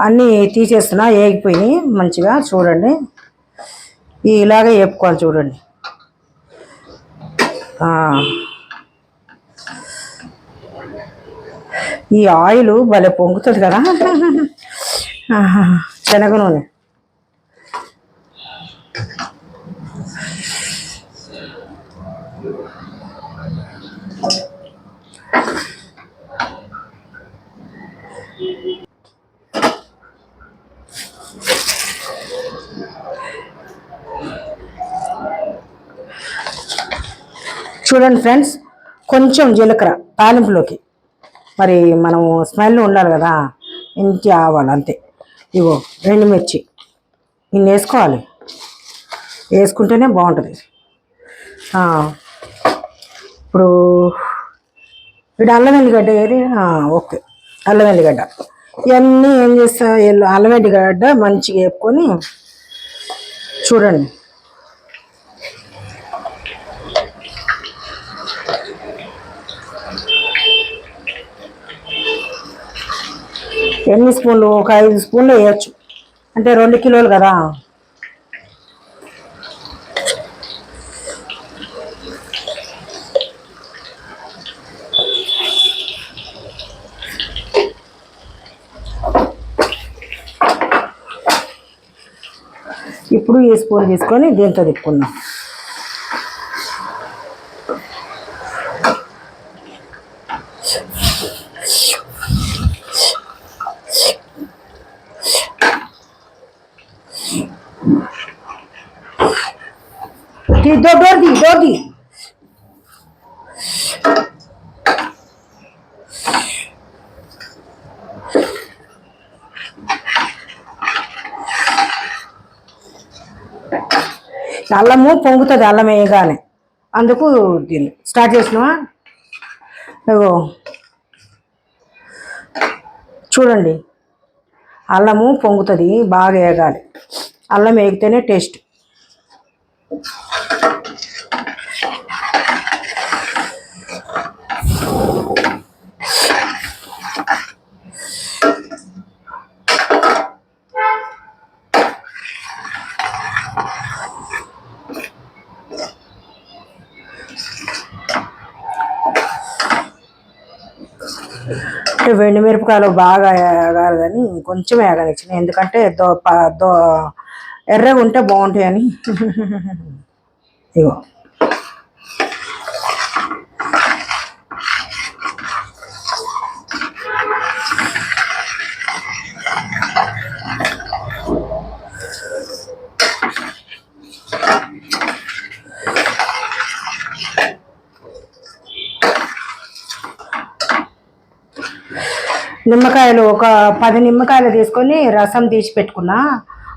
అన్నీ తీసేస్తున్నా వేగిపోయినాయి మంచిగా చూడండి. ఇలాగే వేపుకోవాలి చూడండి. ఈ ఆయిల్ భలే పొంగుతుంది కదా. శనగ నూనె. చూడండి ఫ్రెండ్స్ కొంచెం జీలకర్ర తాలింపులోకి. మరి మనం స్మెల్ ఉండాలి కదా ఇంటి ఆవాలు అంతే. ఇగో రెండు మిర్చి. ఇన్ని వేసుకోవాలి. వేసుకుంటేనే బాగుంటుంది. ఇప్పుడు ఇప్పుడు అల్లం వెల్లిగడ్డ ఏది? ఓకే. అల్లం వెల్లిగడ్డ. ఇవన్నీ ఏం చేస్తా? అల్లం వెల్లిగడ్డ మంచిగా వేపుకొని చూడండి. ఎన్ని స్పూన్లు? ఒక ఐదు స్పూన్లు వేయచ్చు. అంటే రెండు కిలోలు కదా? ఇప్పుడు ఈ స్పూన్ తీసుకొని దీంతో తిప్పుకుందాం. ఇది డోర్ ది డోర్ ది. అల్లము పొంగుతుంది అల్లం వేయగానే. అందుకు దీన్ని స్టార్ట్ చేసినావా? చూడండి. అల్లము పొంగుతుంది బాగా వేగాలి అల్లం వేగితేనే టేస్ట్. అంటే వెండి మిరపకాయలు బాగా వేగాలి కానీ కొంచెం వేగనిచ్చిన ఎందుకంటే దో దో ఎర్రగా ఉంటే బాగుంటాయని. ఇగో. నిమ్మకాయలు ఒక పది నిమ్మకాయలు తీసుకొని రసం తీసి పెట్టుకున్నా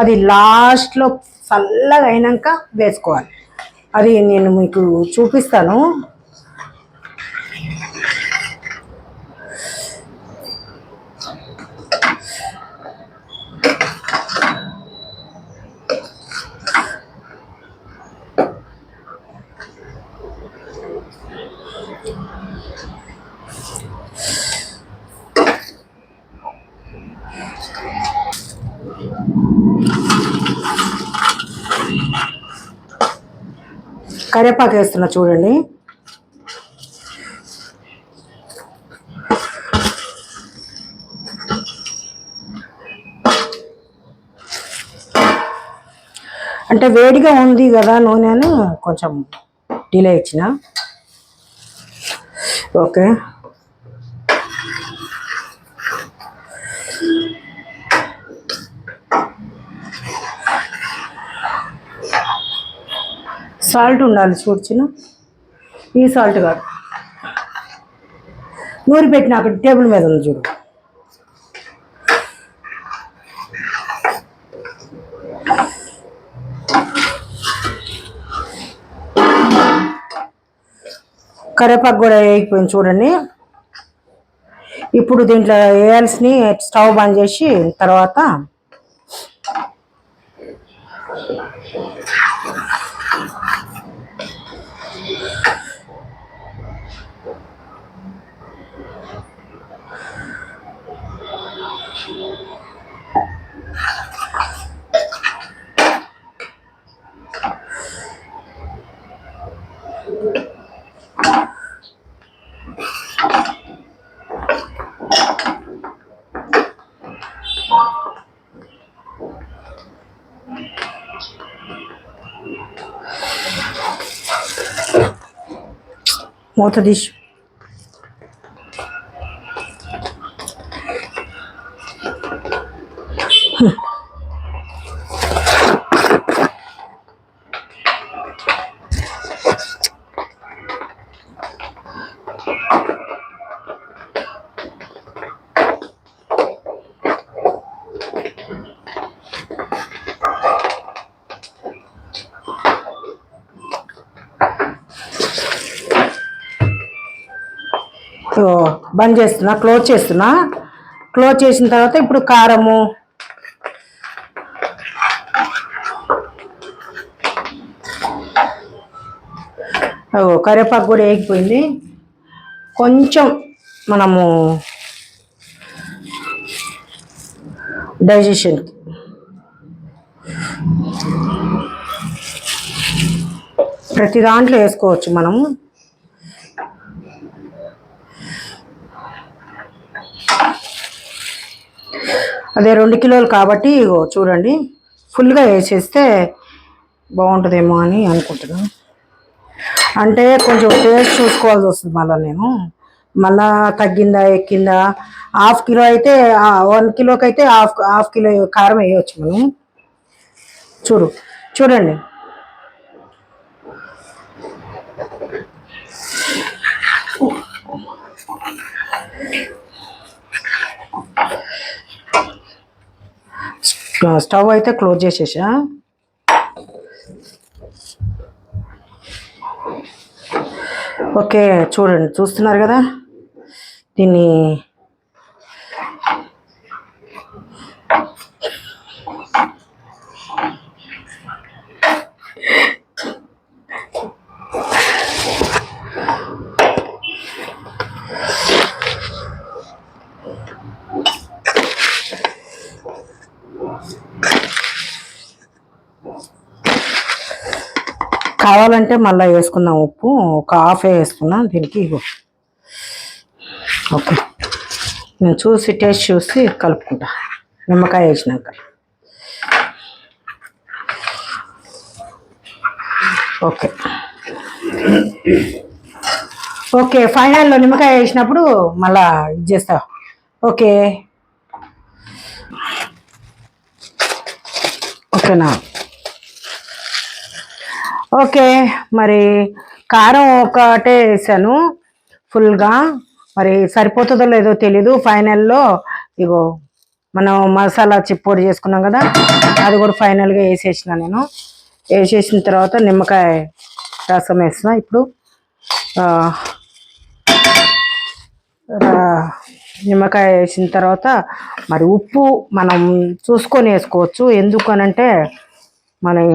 అది లాస్ట్లో చల్లగా అయినాక వేసుకోవాలి. అది నేను మీకు చూపిస్తాను. కరివేపాకు వేస్తున్నా చూడండి. అంటే వేడిగా ఉంది కదా నూనెను కొంచెం డిలే ఇచ్చిన. ఓకే. సాల్ట్ ఉండాలి చూడ్చిన ఈ సాల్ట్ కాదు. నూరి పెట్టిన అక్కడ టేబుల్ మీద ఉంది చూడు. కరివేపాకు కూడా వేయకపోయింది చూడండి. ఇప్పుడు దీంట్లో వేయాల్సిన స్టవ్ బంద్ చేసి తర్వాత మూత తీసి ఇగో బంద్ చేస్తున్నా క్లోజ్ చేస్తున్నా. క్లోజ్ చేసిన తర్వాత ఇప్పుడు కారము. కరివేపాకు కూడా వేగిపోయింది. కొంచెం మనము డైజెషన్. ప్రతి దాంట్లో వేసుకోవచ్చు మనము. అదే రెండు కిలోలు కాబట్టి ఇగో చూడండి. ఫుల్గా వేసేస్తే బాగుంటుందేమో అని అనుకుంటున్నాను అంటే కొంచెం టేస్ట్ చూసుకోవాల్సి వస్తుంది మళ్ళీ నేను. మళ్ళా తగ్గిందా ఎక్కిందా? హాఫ్ కిలో అయితే వన్ కిలోకి అయితే హాఫ్ హాఫ్ కిలో కారం వేయవచ్చు మనం. చూడు చూడండి. స్టవ్ అయితే క్లోజ్ చేసేసా? ఓకే చూడండి చూస్తున్నారు కదా? దీన్ని కావాలంటే మళ్ళీ వేసుకుందాం ఉప్పు. ఒక హాఫ్ వేసుకున్నాం దీనికి ఓకే. నేను చూసి టేస్ట్ చూసి కలుపుకుంటా. నిమ్మకాయ వేసినాక. ఓకే. ఓకే ఫైనల్లో నిమ్మకాయ వేసినప్పుడు మళ్ళీ ఇది చేస్తా. ఓకే. ఓకేనా ఓకే మరి కారం ఒకటే వేసాను. ఫుల్గా. మరి సరిపోతుందో లేదో తెలీదు. ఫైనల్లో ఇగో మనం మసాలా చిప్పొడి చేసుకున్నాం కదా అది కూడా ఫైనల్గా వేసేసిన నేను. వేసేసిన తర్వాత నిమ్మకాయ రసం వేసిన ఇప్పుడు నిమ్మకాయ వేసిన తర్వాత మరి ఉప్పు మనం చూసుకొని వేసుకోవచ్చు. ఎందుకు అనంటే మనం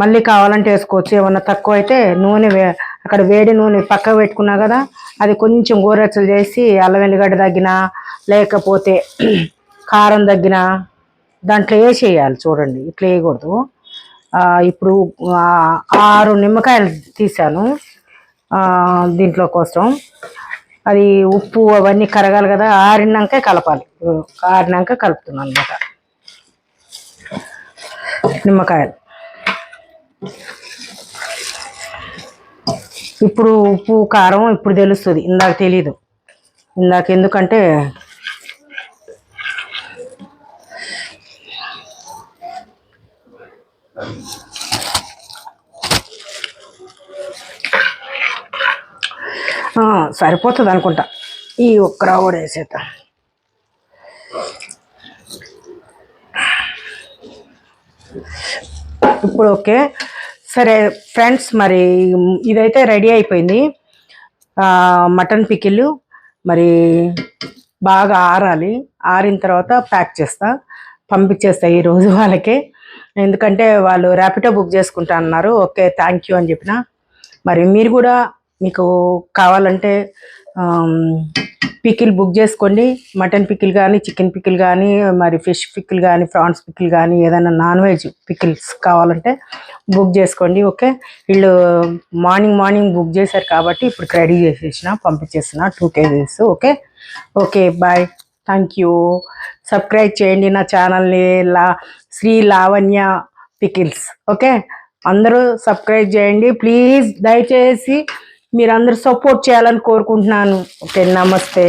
మళ్ళీ కావాలంటే వేసుకోవచ్చు. ఏమన్నా తక్కువ అయితే నూనె వే అక్కడ వేడి నూనె పక్కకు పెట్టుకున్నా కదా అది కొంచెం గోరెచ్చలు చేసి అల్లం వెల్లిగడ్డ తగ్గిన లేకపోతే కారం తగ్గిన దాంట్లో వేసేయాలి చూడండి. ఇట్లా వేయకూడదు. ఇప్పుడు ఆరు నిమ్మకాయలు తీసాను. దీంట్లో కోసం. అది ఉప్పు అవన్నీ కరగాలి కదా ఆరినాక కలపాలి. ఆరినాక కలుపుతున్నాను అనమాట నిమ్మకాయలు. ఇప్పుడు ఉప్పు కారం ఇప్పుడు తెలుస్తుంది ఇందాక తెలీదు. ఇందాక ఎందుకంటే ఆ, సరిపోతుంది అనుకుంటా ఈ ఒక్క రావు కూడా వేసేద్దాం. ఇప్పుడు ఓకే. సరే ఫ్రెండ్స్ మరి ఇదైతే రెడీ అయిపోయింది. మటన్ పికిల్ మరి బాగా ఆరాలి. ఆరిన తర్వాత ప్యాక్ చేస్తా. పంపించేస్తా ఈరోజు వాళ్ళకి. ఎందుకంటే వాళ్ళు ర్యాపిడో బుక్ చేసుకుంటా అన్నారు. ఓకే థ్యాంక్ యూ అని చెప్పిన. మరి మీరు కూడా మీకు కావాలంటే పికిల్ బుక్ చేసుకోండి. మటన్ పికిల్ కానీ చికెన్ పికిల్ కానీ మరి ఫిష్ పికిల్ కానీ ప్రాన్స్ పికిల్ కానీ ఏదైనా నాన్ వెజ్ పికిల్స్ కావాలంటే బుక్ చేసుకోండి ఓకే? వీళ్ళు మార్నింగ్ మార్నింగ్ బుక్ చేశారు కాబట్టి ఇప్పుడు రెడీ చేసేసిన పంపించేసిన two kgs okay? Okay bye. Thank you. Subscribe చేయండి నా ఛానల్ని లా శ్రీ లావణ్య పికిల్స్ ఓకే? అందరూ సబ్స్క్రైబ్ చేయండి ప్లీజ్. దయచేసి మీరందరూ సపోర్ట్ చేయాలని కోరుకుంటున్నాను. ఓకే నమస్తే.